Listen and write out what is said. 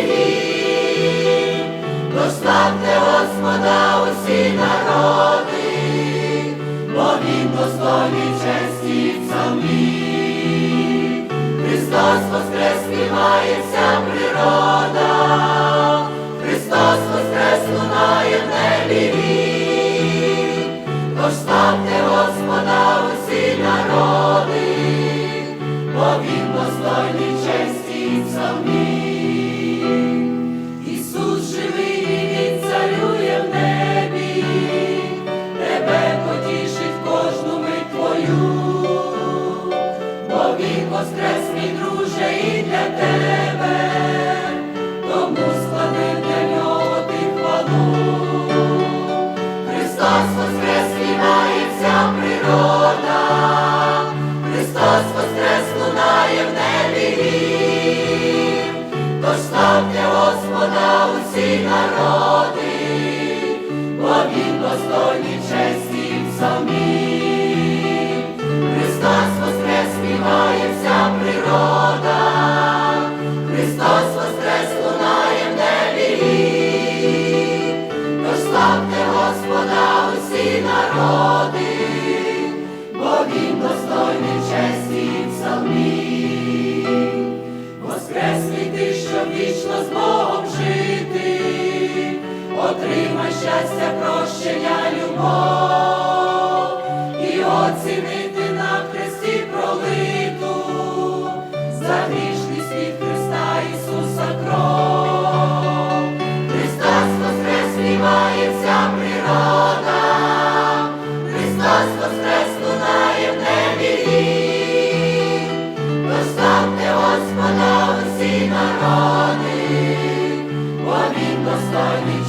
землі, Прославте Господа усі народи, бо він достойний честі самі, Христос воскрес має вся природа, Христос воскрес лунає в небі вік, Прославте Господа усі народи, бо він достойний. Він воскрес, мій друже, і для тебе, тому склади для нього ти хвалу. Христос воскрес, співає вся природа, Христос воскрес лунає в небі він. Тож славте Господа усі народи, бо він достойний щастя, прощення, любов і оцінити на хресті пролиту за грішний світ Христа Ісуса кров. Христос воскрес, співає вся природа, Христос воскрес лунає в небі він. Прославте Господа усі народи, бо він достойний